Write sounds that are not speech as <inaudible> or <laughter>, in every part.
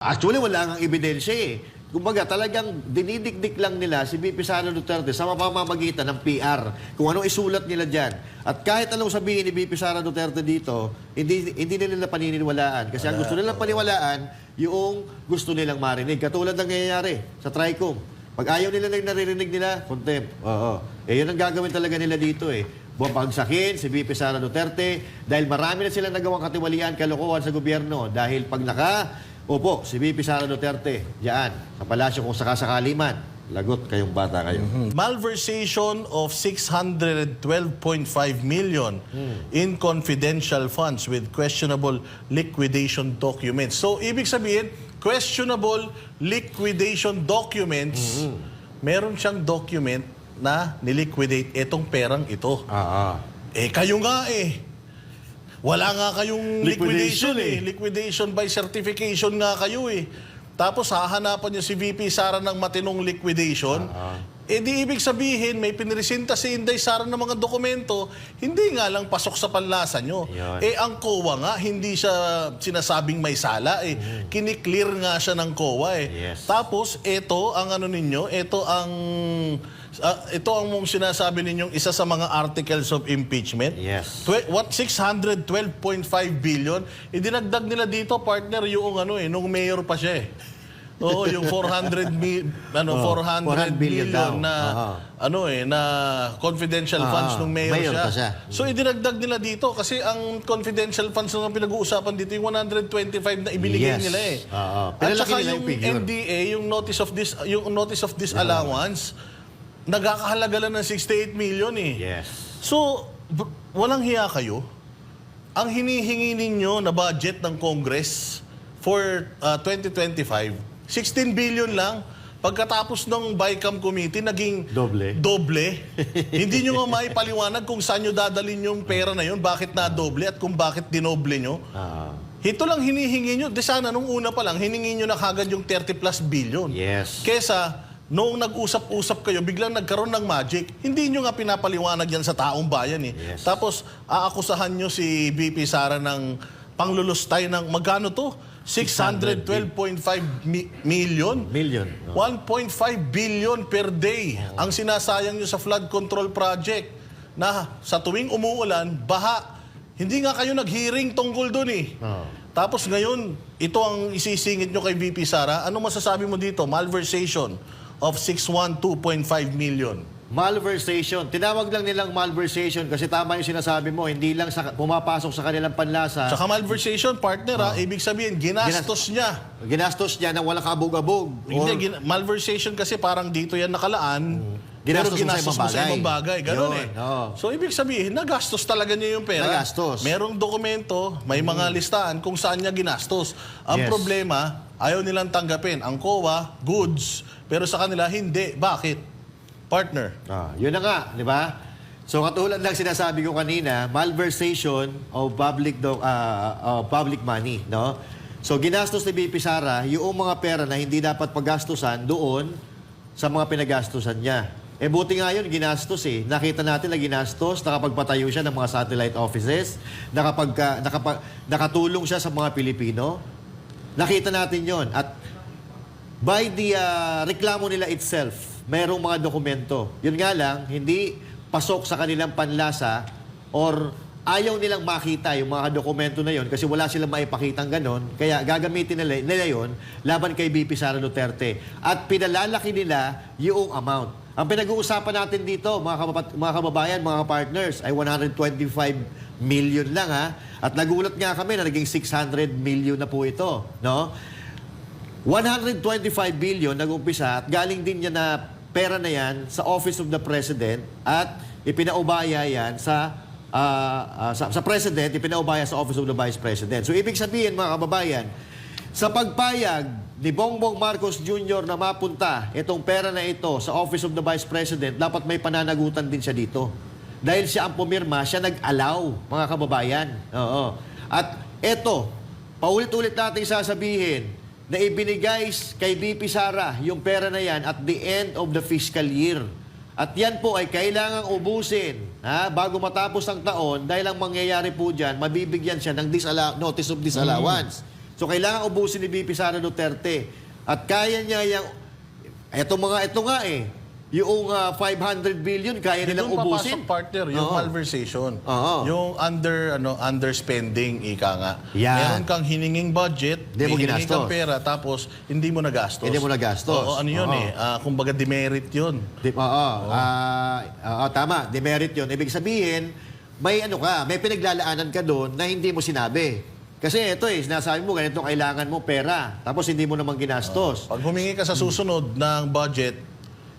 Actually, wala nga ebidensya eh. Kumbaga, talagang dinidikdik lang nila si VP Sara Duterte sa mapamamagitan ng PR. Kung ano isulat nila dyan. At kahit anong sabihin ni VP Sara Duterte dito, hindi, hindi nila paniniwalaan. Kasi ang gusto nilang paniwalaan, yung gusto nilang marinig. Katulad ng nangyayari sa TRICOM. Pag ayaw nila ng naririnig nila, contempt. Oo. Eh, yun ang gagawin talaga nila dito eh. Bumagsakin si VP Sara Duterte dahil marami na silang nagawang katiwalian, kalokohan sa gobyerno. Dahil pag naka, opo, si VP Sara Duterte, diyan, sa palasyo kung sakasakali man, lagot kayong bata kayo. Malversation of 612.5 million in confidential funds with questionable liquidation documents. So, ibig sabihin, questionable liquidation documents, meron siyang document na niliquidate itong perang ito. Ah, ah. Eh, kayo nga eh. Wala nga kayong Liquidation liquidation, eh. Liquidation by certification nga kayo eh. Tapos hahanapan niyo si VP Sara ng matinong liquidation. Eh di ibig sabihin, may pinresenta si Inday Sara ng mga dokumento, hindi nga lang pasok sa panlasa nyo. Yun. Eh ang COA nga, hindi siya sinasabing may sala eh. Kiniklear nga siya ng COA eh. Yes. Tapos ito ang ano ninyo, ito ang ah, ito ang mong sinasabi ninyong isa sa mga articles of impeachment. Yes. Twe- what 612.5 billion idinagdag nila dito partner yung ano eh nung mayor pa siya eh. Oo, yung 400 mi, ano Oh, 400 400 billion billion na Aha. ano eh na confidential Ah, funds nung mayor, mayor siya. siya. So idinagdag nila dito kasi ang confidential funds na pinag-uusapan dito yung 125 na ibinigay Yes. nila eh. Oo. At saka nila yung yung. NDA, yung notice of this yung notice of disallowance nagkakahalaga lang ng 68 million eh. Yes. So, walang hiya kayo. Ang hinihingi ninyo na budget ng Congress for uh, 2025, 16 billion lang. Pagkatapos ng BICAM committee, naging Doble. doble. <laughs> Hindi nyo nga maipaliwanag kung saan nyo dadalhin yung pera na yun, bakit na doble at kung bakit dinoble nyo. Ah, Ito lang hinihingi nyo. Di sana nung una pa lang, hiningi nyo na kagad yung 30 plus billion. yes. Kesa, noong nag-usap-usap kayo, biglang nagkaroon ng magic, hindi nyo nga pinapaliwanag yan sa taong bayan eh. Yes. Tapos, aakusahan nyo si BP Sara ng panglulustay ng magkano to? 612.5 mi- million? Million. 1.5 billion per day ang sinasayang nyo sa flood control project na sa tuwing umuulan, baha. Hindi nga kayo nag-hearing tungkol doon eh. Tapos ngayon, ito ang isisingit nyo kay VP Sara. Ano masasabi mo dito? Malversation of 612.5 million. Malversation. Tinawag lang nilang malversation kasi tama yung sinasabi mo, hindi lang sa, pumapasok sa kanilang panlasa. Tsaka malversation, partner ha, ibig sabihin, ginastos niya. Ginastos niya ng walang kabog-abog. Hindi, Or- gin- malversation kasi parang dito yan nakalaan. Ginastos pero mo sa ginastos ibang mo sa ibang bagay. bagay. Ganun Yun, eh. oo. So, ibig sabihin, nagastos talaga niya yung pera. Nagastos. Merong dokumento, may mga listahan kung saan niya ginastos. Ang Yes. problema, ayaw nilang tanggapin. Ang COA, goods. Pero sa kanila, hindi. Bakit? Partner. Ah, yun na nga, di ba? So katulad lang sinasabi ko kanina, malversation of public do, ah, ah, public money, no? So ginastos ni BP Sara yung mga pera na hindi dapat paggastusan doon sa mga pinagastusan niya. Eh buti nga yun, ginastos eh. Nakita natin na ginastos, nakapagpatayo siya ng mga satellite offices, nakapag, nakapag, nakatulong siya sa mga Pilipino. Nakita natin yon At by the ah, reklamo nila itself, merong mga dokumento. Yun nga lang, hindi pasok sa kanilang panlasa or ayaw nilang makita yung mga dokumento na yon kasi wala silang maipakitang ganon. Kaya gagamitin nila, nila yon laban kay BP Sara Duterte. At pinalalaki nila yung amount. Ang pinag-uusapan natin dito, mga, kababat- mga kababayan, mga partners, ay 125 million lang ha. At nagulat nga kami na naging 600 million na po ito. No? 125 billion nag-umpisa at galing din niya na pera na yan sa Office of the President at ipinaubaya yan sa ah, ah, sa, sa President, ipinaubaya sa Office of the Vice President. So ibig sabihin mga kababayan, sa pagpayag ni Bongbong Marcos Jr. na mapunta itong pera na ito sa Office of the Vice President, dapat may pananagutan din siya dito. Dahil siya ang pumirma, siya nag-allow, mga kababayan. Oo. At eto, paulit-ulit natin sasabihin na ibinigay kay BP Sara yung pera na yan at the end of the fiscal year. At yan po ay kailangang ubusin ha, bago matapos ang taon dahil ang mangyayari po dyan, mabibigyan siya ng notice of disallowance. So kailangan ubusin ni BP Sara Duterte. At kaya niya yung... Eto mga, ito nga eh. Yung ah, 500 billion, kaya nilang Doon ubusin. papasok partner yung Oo. malversation. Oo. Yung under ano underspending ika nga. Yan. Meron kang hininging budget, Hindi mo hiningin kang ginastos. pera tapos hindi mo nagastos. Hindi mo nagastos. Oo, ano yun Oo. eh. ah, kumbaga demerit yun. Di, oo. Ah, oo, tama. Demerit yun. Ibig sabihin, may ano ka, may pinaglalaanan ka doon na hindi mo sinabi. Kasi ito eh, sinasabi mo, ganito kailangan mo pera. Tapos hindi mo naman ginastos. Pag humingi ka sa susunod ng budget,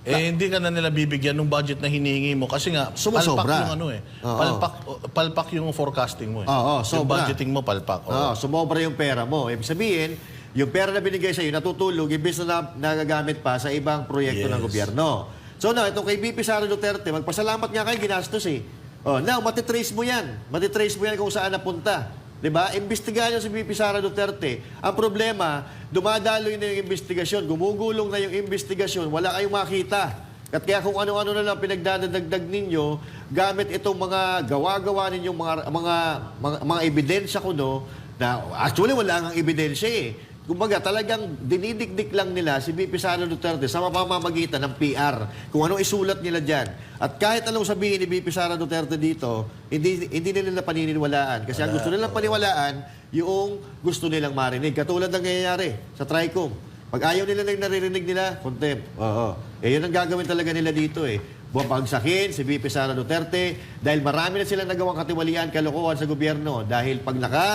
eh hindi ka na nila bibigyan ng budget na hinihingi mo kasi nga Sumusobra. palpak yung ano eh. Oo. Palpak palpak yung forecasting mo eh. Oo, yung sobra. budgeting mo palpak. Oo, Oo. sumobra yung pera mo. Ibig sabihin, yung pera na binigay sa iyo natutulog imbes na na- nagagamit pa sa ibang proyekto ng Yes. gobyerno. So na, itong kay BP Sara Duterte, magpasalamat nga kayo, ginastos eh. Oh, now, matitrace mo yan. Matitrace mo yan kung saan napunta. 'Di ba? Imbestigahan nyo si BP Sara Duterte. Ang problema, dumadaloy na yung investigasyon, gumugulong na yung investigasyon, wala kayong makita. At kaya kung ano-ano na lang pinagdadagdag ninyo, gamit itong mga gawa-gawa ninyong mga, mga, mga, mga ebidensya ko, no, na actually wala nga ebidensya eh. Kumbaga, talagang dinidikdik lang nila si BP Sara Duterte sa mapamamagitan ng PR. Kung anong isulat nila dyan. At kahit anong sabihin ni BP Sara Duterte dito, hindi, hindi nila paniniwalaan. Kasi ang gusto nilang paniwalaan, yung gusto nilang marinig. Katulad ng nangyayari sa TRICOM. Pag ayaw nila ng naririnig nila, contempt. Oo. Eh, yun ang gagawin talaga nila dito eh. Bumabagsakin si VP Sara Duterte dahil marami na silang nagawang katiwalian, kalokohan sa gobyerno. Dahil pag naka,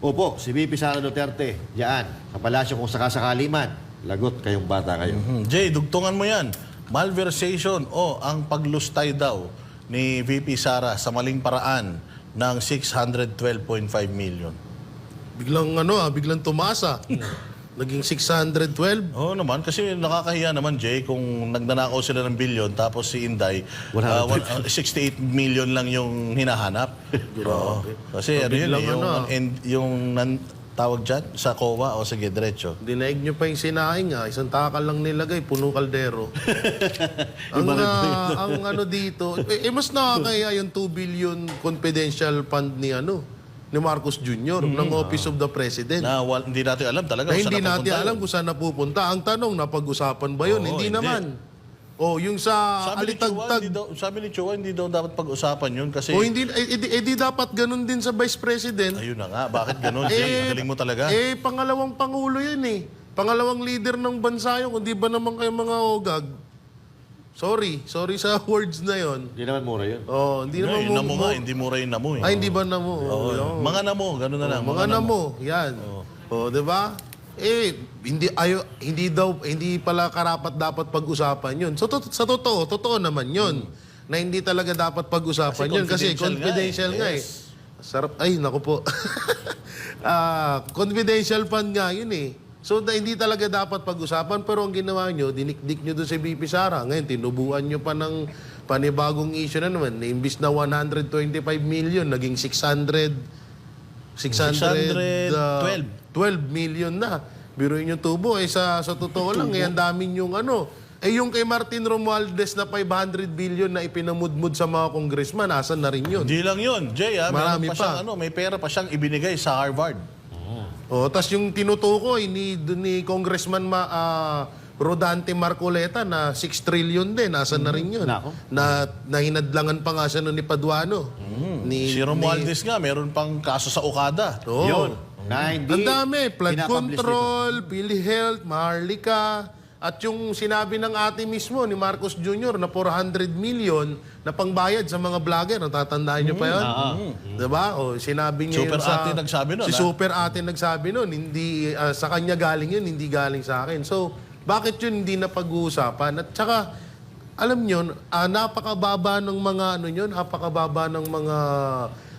opo, si VP Sara Duterte, diyan, sa palasyo kung sakasakali man, lagot kayong bata kayo. Hmm, Jay, dugtungan mo yan. Malversation o ang paglustay daw ni VP Sara sa maling paraan ng 612.5 million. Biglang ano ah, biglang tumasa. <laughs> Naging 612. Oo naman, kasi nakakahiya naman, Jay, kung nagnanakaw sila ng bilyon tapos si Inday, uh, one- uh, 68 million lang yung hinahanap. Oo. Kasi ano yun, eh, yung, ano, ah. and, yung nan, tawag dyan, sa COA o sige, diretso. Dinaig nyo pa yung sinaing ah. Isang takal lang nilagay, puno kaldero. <laughs> ang, ah, ang ano dito, eh, eh, mas nakakaya yung 2 billion confidential fund ni ano ni Marcos Jr. ng Office of the President. Na wal, hindi natin alam talaga na kung saan hindi natin alam yun. kung saan napupunta. Ang tanong, napag-usapan ba yun? Oo, hindi, hindi. naman. O, yung sa Sabi ni, Chua, alitagtag. hindi daw, sabi ni Chua, hindi daw dapat pag-usapan yun kasi... O hindi, eh, eh, eh, di dapat ganun din sa Vice President. Ayun na nga, bakit ganun? <laughs> Ang galing mo talaga. Eh, pangalawang pangulo yan eh. Pangalawang leader ng bansa yun. Kung di ba naman kayo mga ogag? Sorry. Sorry sa <laughs> words na yon. Hindi naman mura yun. Oh, hindi naman yung namo mo- nga, hindi mura yung namo eh. Ay, hindi ba na mo? Oo, mga namo, ganun na lang. mga namo. Yan. Oh, di ba? Eh, hindi ayo hindi daw hindi pala karapat dapat pag-usapan 'yun. So to- sa totoo, totoo naman 'yun. Na hindi talaga dapat pag-usapan Kasi 'yun kasi confidential confidential nga eh. eh. Sarap ay naku po. <laughs> Ah, confidential fund nga 'yun eh. So na, hindi talaga dapat pag-usapan pero ang ginawa nyo, dinikdik nyo doon si BP Sara. Ngayon, tinubuan nyo pa ng panibagong issue na naman. Imbis na 125 million, naging 600 600 uh, 612. 12 million na. Biruin yung tubo. Eh, sa, sa totoo lang, eh, ang dami yung ano. Eh, yung kay Martin Romualdez na 500 billion na ipinamudmud sa mga congressman, asan na rin yun? Hindi lang yun, Jay. Ha? Marami Meron pa, pa. Siyang, ano, may pera pa siyang ibinigay sa Harvard. Oh, tas yung tinutukoy ni, ni Congressman Ma, ah, Rodante Marcoleta na 6 trillion din, asan na rin yun? Nako. Na, na hinadlangan pa nga siya nun ni Paduano. Ni, Si Romualdez nga, meron pang kaso sa Okada. Oo. Yun. Na hindi Ang dami. Flood pinapublish control, PhilHealth, Maharlika. At yung sinabi ng ate mismo ni Marcos Jr. na 400 million na pangbayad sa mga vlogger. Natatandaan niyo pa yun? Diba? O, sinabi niya Super yun sa... ate nagsabi nun, Si ah. Super ate nagsabi nun. Hindi, ah, sa kanya galing yun, hindi galing sa akin. So, bakit yun hindi na pag-uusapan? At saka, alam nyo, ah, napakababa ng mga ano yun, napakababa ng mga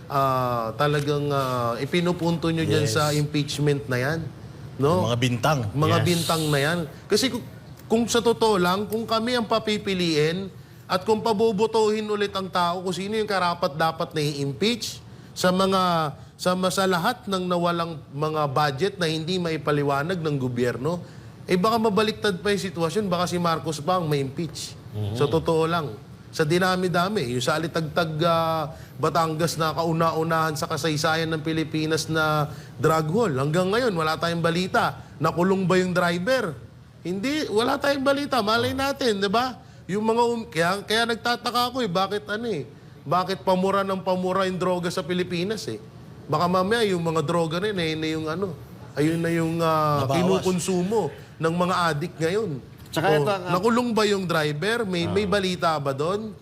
ah, talagang ah, ipinupunto nyo dyan sa impeachment na yan. No? Mga bintang. Mga Yes. bintang na yan. Kasi kung, kung sa totoo lang, kung kami ang papipiliin at kung pabobotohin ulit ang tao kung sino yung karapat dapat na i-impeach sa mga sa sa lahat ng nawalang mga budget na hindi maipaliwanag ng gobyerno, eh baka mabaliktad pa yung sitwasyon, baka si Marcos pa ang ma-impeach. Sa totoo lang. Sa dinami-dami. Yung sa Alitagtag ah, Batangas na kauna-unahan sa kasaysayan ng Pilipinas na drug haul. Hanggang ngayon, wala tayong balita. Nakulong ba yung driver? Hindi, wala tayong balita. Malay natin, di ba? Yung mga, um- kaya, kaya nagtataka ako eh, bakit ano eh, bakit pamura ng pamura yung droga sa Pilipinas eh. Baka mamaya yung mga droga rin, ayun na yung ano, ayun na yung Nabawas. kinukonsumo ng mga addict ngayon. Tsaka Oh, ito ang- nakulong ba yung driver? May, may balita ba doon?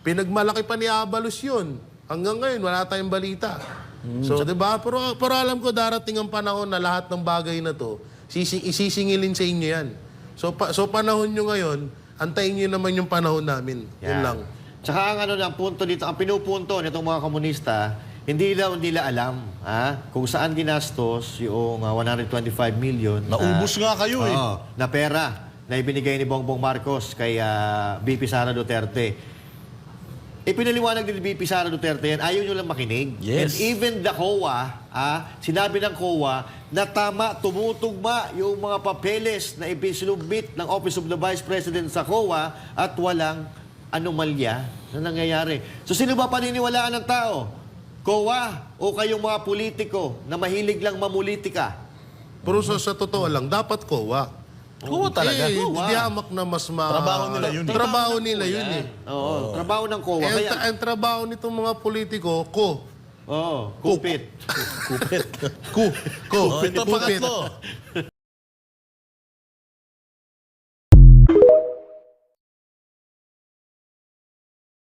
Pinagmalaki pa ni Abalos yun. Hanggang ngayon, wala tayong balita. So, di ba? Pero, pero alam ko darating ang panahon na lahat ng bagay na to, sisi, isisingilin sa inyo yan. So, pa, so panahon nyo ngayon, antayin nyo naman yung panahon namin. Yun Yan. lang. Tsaka ang ano ang punto dito, ang pinupunto nitong mga komunista, hindi nila nila alam ha, kung saan ginastos yung ah, 125 million na- Naubos nga kayo eh. Oo, na pera na ibinigay ni Bongbong Marcos kay ah, BP Sara Duterte. Ipinaliwanag ni BP Sara Duterte yan, ayaw nyo lang makinig. And Yes. even the COA, ah, sinabi ng COA na tama, tumutugma yung mga papeles na ipinsulubit ng Office of the Vice President sa COA at walang anomalya na nangyayari. So sino ba paniniwalaan ng tao? COA o kayong mga politiko na mahilig lang mamulitika? Pero sa, sa totoo lang, dapat kowa. Oo talaga. Eh, Kowa. di hamak na mas ma... Trabaho nila yun eh. Trabaho nila yun eh. Oo, trabaho ng COA. Eh, ang, Kaya, tra- ang trabaho nitong mga politiko, ko. oo, kupit. <laughs> Kupit. Ku. Ko. Oh, ito Kupit. pangatlo. <laughs>